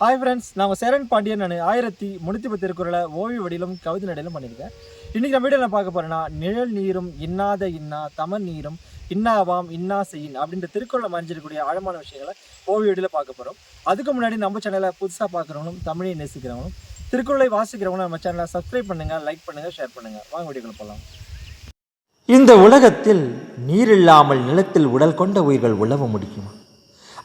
Hi friends நான் சேரன் பாண்டியன். நான் ஆயிரத்தி முன்னூற்றி பத்து திருக்குறளை ஓவிய வடியிலும் கவிதை நடையிலும் பண்ணியிருக்கேன். இன்றைக்கி நம்ம வீடியோ நான் பார்க்க போகிறேன்னா நிழல் நீரும் இன்னாத இன்னா தமன் நீரும் இன்னாவாம் இன்னா செய்யின் அப்படின்ற திருக்குறளை மறைஞ்சிருக்கக்கூடிய ஆழமான விஷயங்களை ஓவிய வடியில் பார்க்க போகிறோம் அதுக்கு முன்னாடி நம்ம சேனலை புதுசாக பார்க்குறவங்களும் தமிழை நேசிக்கிறவங்களும் திருக்குறளை வாசிக்கிறவங்களும் நம்ம சேனலை சப்ஸ்கிரைப் பண்ணுங்கள் லைக் பண்ணுங்கள் ஷேர் பண்ணுங்கள் வாங்க வீடியோக்குள்ள போகலாம் இந்த உலகத்தில் நீர் இல்லாமல் நிலத்தில் உடல் கொண்ட உயிர்கள் உழவ முடியுமா?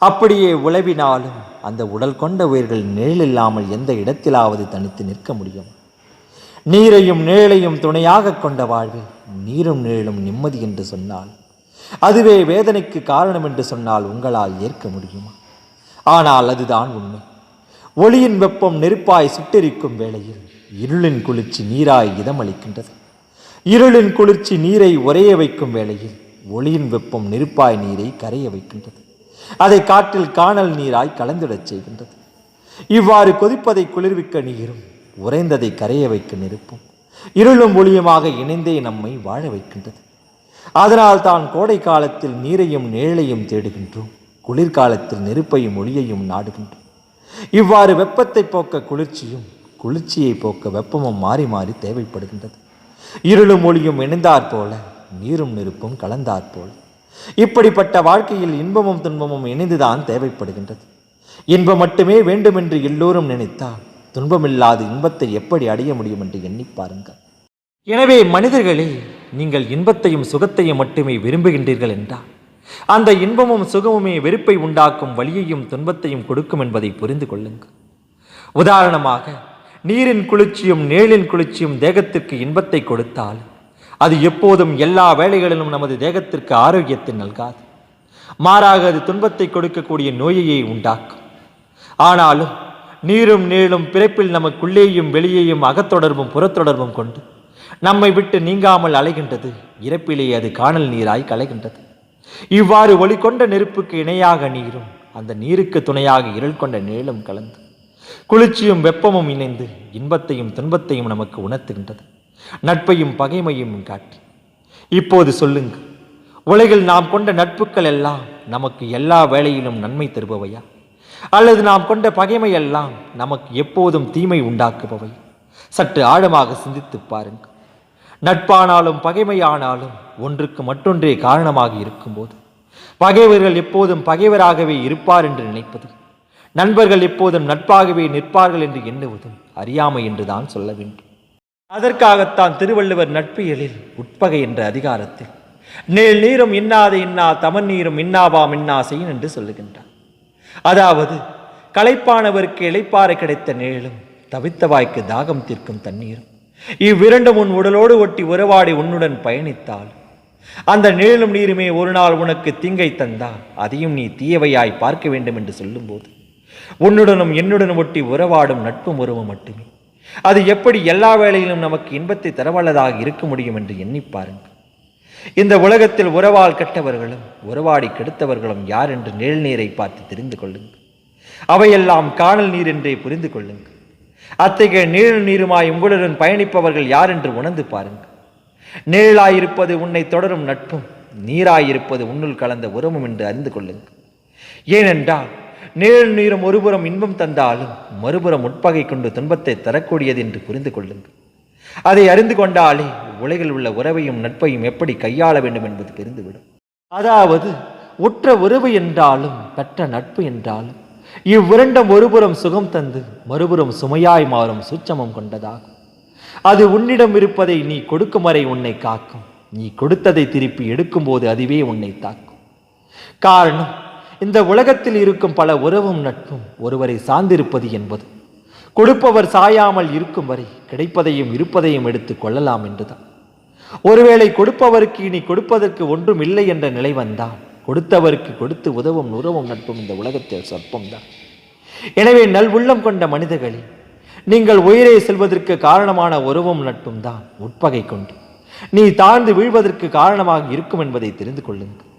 அப்படியே உழவினாலும் அந்த உடல் கொண்ட உயிர்கள் நிழல் இல்லாமல் எந்த இடத்திலாவது தனித்து நிற்க முடியும்? நீரையும் நிழலையும் துணையாக கொண்ட வாழ்வு நீரும் நிழலும் நிம்மதி என்று சொன்னால் அதுவே வேதனைக்கு காரணம் என்று சொன்னால் உங்களால் ஏற்க முடியுமா? ஆனால் அதுதான் உண்மை. ஒளியின் வெப்பம் நெருப்பாய் சுட்டெரிக்கும் வேளையில் இருளின் குளிர்ச்சி நீராய் இதமளிக்கின்றது. இருளின் குளிர்ச்சி நீரை உறைய வைக்கும் வேளையில் ஒளியின் வெப்பம் நெருப்பாய் நீரை கரைய வைக்கின்றது. அதை காற்றில் காணல் நீராய் கலந்துடச் செய்கின்றது. இவ்வாறு கொதிப்பதை குளிர்விக்க நீரும் உறைந்ததை கரைய வைக்க நெருப்பும் இருளும் ஒளியுமாக இணைந்தே நம்மை வாழ வைக்கின்றது. அதனால் தான் கோடை காலத்தில் நீரையும் நிழலையும் தேடுகின்றோம் குளிர்காலத்தில் நெருப்பையும் ஒளியையும் நாடுகின்றோம். இவ்வாறு வெப்பத்தை போக்க குளிர்ச்சியும் குளிர்ச்சியை போக்க வெப்பமும் மாறி மாறி தேவைப்படுகின்றது. இருளும் ஒளியும் இணைந்தாற்போல நீரும் நெருப்பும் கலந்தாற்போல். இப்படிப்பட்ட வாழ்க்கையில் இன்பமும் துன்பமும் இணைந்துதான் தேவைப்படுகின்றது. இன்பம் மட்டுமே வேண்டுமென்று எல்லோரும் நினைத்தால் துன்பமில்லாத இன்பத்தை எப்படி அடைய முடியும் என்று எண்ணி பாருங்கள். எனவே மனிதர்களே நீங்கள் இன்பத்தையும் சுகத்தையும் மட்டுமே விரும்புகின்றீர்கள் என்றால் அந்த இன்பமும் சுகமுமே வெறுப்பை உண்டாக்கும் வலியையும் துன்பத்தையும் கொடுக்கும் என்பதை புரிந்து கொள்ளுங்கள். உதாரணமாக நீரின் குளிர்ச்சியும் நேழின் குளிர்ச்சியும் தேகத்திற்கு இன்பத்தை கொடுத்தால் அது எப்போதும் எல்லா வேளைகளிலும் நமது தேகத்திற்கு ஆரோக்கியத்தை நல்காது. மாறாக அது துன்பத்தை கொடுக்கக்கூடிய நோயையே உண்டாக்கும். ஆனாலும் நீரும் நீளும் பிறப்பில் நமக்குள்ளேயும் வெளியேயும் அகத்தொடர்பும் புறத்தொடர்பும் கொண்டு நம்மை விட்டு நீங்காமல் அலைகின்றது இறப்பிலே அது காணல் நீராய் கலைகின்றது. இவ்வாறு ஒளி கொண்ட நெருப்புக்கு இணையாக நீரும் அந்த நீருக்கு துணையாக இருள் கொண்ட நீளும் கலந்து குளிர்ச்சியும் வெப்பமும் இணைந்து இன்பத்தையும் துன்பத்தையும் நமக்கு உணர்த்துகின்றது. நட்பையும் பகைமையும் காட்டி. இப்போது சொல்லுங்கள் உலகில் நாம் கொண்ட நட்புகள் எல்லாம் நமக்கு எல்லா வேளையிலும் நன்மை தருபவையா? அல்லது நாம் கொண்ட பகைமை எல்லாம் நமக்கு எப்போதும் தீமை உண்டாக்குபவை? சற்று ஆழமாக சிந்தித்துப் பாருங்கள். நட்பானாலும் பகைமையானாலும் ஒன்றுக்கு மற்றொன்றே காரணமாக இருக்கும்போது பகைவர்கள் எப்போதும் பகைவராகவே இருப்பார் என்று நினைப்பது நண்பர்கள் எப்போதும் நட்பாகவே நிற்பார்கள் என்று எண்ணுவதும் அறியாமை என்றுதான் சொல்ல வேண்டும். அதற்காகத்தான் திருவள்ளுவர் நட்பியலில் உட்பகை என்ற அதிகாரத்தில் நீள் நீரும் இன்னாது இன்னா தமன் நீரும் இன்னாவாம் இன்னாசையின் என்று சொல்லுகின்றார். அதாவது களைப்பானவருக்கு இளைப்பாற கிடைத்த நிழலும் தவித்த வாய்க்கு தாகம் தீர்க்கும் தண்ணீரும் இவ்விரண்டும் உன் உடலோடு ஒட்டி உறவாடி உன்னுடன் பயணித்தால் அந்த நிழலும் நீருமே ஒரு நாள் உனக்கு தீங்கை தந்தால் அதையும் நீ தீயவையாய் பார்க்க வேண்டும் என்று சொல்லும்போது உன்னுடனும் என்னுடனும் ஒட்டி உறவாடும் நட்பும் உறவு மட்டுமே. அது எப்படி எல்லா வேளையிலும் நமக்கு இன்பத்தை தரவல்லதாக இருக்க முடியும் என்று எண்ணி பாருங்கள். இந்த உலகத்தில் உறவால் கெட்டவர்களும் உறவாடி கெடுத்தவர்களும் யார் என்று நிழல் நீரை பார்த்து தெரிந்து கொள்ளுங்கள். அவையெல்லாம் காணல் நீர் என்றே புரிந்து கொள்ளுங்கள். அத்தகைய நீழல் நீருமாய் உங்களுடன் பயணிப்பவர்கள் யார் என்று உணர்ந்து பாருங்கள். நிழலாயிருப்பது உன்னை தொடரும் நட்பும் நீராயிருப்பது உன்னுள் கலந்த உறவும் என்று அறிந்து கொள்ளுங்கள். ஏனென்றால் நிழல் நீரும் ஒருபுறம் இன்பம் தந்தாலும் மறுபுறம் உட்பகை கொண்டு துன்பத்தை தரக்கூடியது என்று புரிந்து கொள்ளுங்கள். அதை அறிந்து கொண்டாலே உலகில் உள்ள உறவையும் நட்பையும் எப்படி கையாள வேண்டும் என்பது தெரிந்துவிடும். அதாவது உற்ற உறவு என்றாலும் பெற்ற நட்பு என்றாலும் இவ்விரண்டும் ஒருபுறம் சுகம் தந்து மறுபுறம் சுமையாய் மாறும் சூட்சமம் கொண்டதாகும். அது உன்னிடம் இருப்பதை நீ கொடுக்கும் வரை உன்னை காக்கும். நீ கொடுத்ததை திருப்பி எடுக்கும்போது அதுவே உன்னை தாக்கும். காரணம் இந்த உலகத்தில் இருக்கும் பல உறவும் நட்பும் ஒருவரை சார்ந்திருப்பது என்பது. கொடுப்பவர் சாயாமல் இருக்கும் வரை கிடைப்பதையும் இருப்பதையும் எடுத்து கொள்ளலாம் என்றுதான். ஒருவேளை கொடுப்பவருக்கு இனி கொடுப்பதற்கு ஒன்றும் இல்லை என்ற நிலை வந்தால் கொடுத்தவருக்கு கொடுத்து உதவும் உறவும் நட்பும் இந்த உலகத்தில் சொற்பம்தான் எனவே நல்வுள்ளம் கொண்ட மனிதர்களே நீங்கள் உயிரே செல்வதற்கு காரணமான உறவும் நட்பும் தான் உட்பகை கொண்டு. நீ தாழ்ந்து வீழ்வதற்கு காரணமாக இருக்கும் என்பதை தெரிந்து கொள்ளுங்கள்.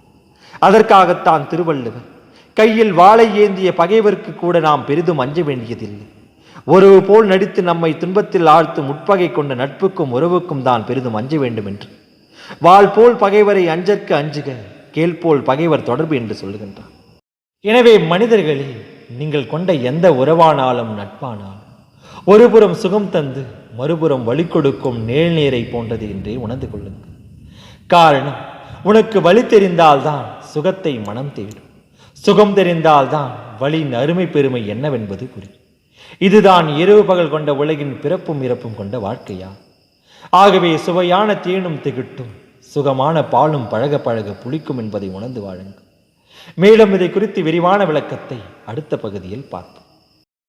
அதற்காகத்தான் திருவள்ளுவர் கையில் வாளை ஏந்திய பகைவர்க்கு கூட நாம் பெரிதும் அஞ்ச வேண்டியதில்லை. உறவு போல் நடித்து நம்மை துன்பத்தில் ஆழ்த்தும் உட்பகை கொண்ட நட்புக்கும் உறவுக்கும் தான் பெரிதும் அஞ்ச வேண்டும் என்று வாள் போல் பகைவரை அஞ்சற்கு அஞ்சுக கேள் போல் பகைவர் தொடர்பு என்று சொல்லுகின்றார். எனவே மனிதர்களே நீங்கள் கொண்ட எந்த உறவானாலும் நட்பானாலும் ஒருபுறம் சுகம் தந்து மறுபுறம் வழி கொடுக்கும் நேழ்நீரை போன்றது என்றே உணர்ந்து கொள்ளுங்கள். காரணம் உனக்கு வழி தெரிந்தால்தான் சுகத்தை மனம் தேடும். சுகம் தெரிந்தால்தான் வழியின் அருமை பெருமை என்னவென்பது புரியும். இதுதான் இரவு பகல் கொண்ட உலகின் பிறப்பும் இறப்பும் கொண்ட வாழ்க்கையா? ஆகவே சுவையான தேனும் திகிட்டும் சுகமான பாலும் பழக பழக புளிக்கும் என்பதை உணர்ந்து வாழுங்கள். மேலும் இதை குறித்து விரிவான விளக்கத்தை அடுத்த பகுதியில் பார்ப்போம்.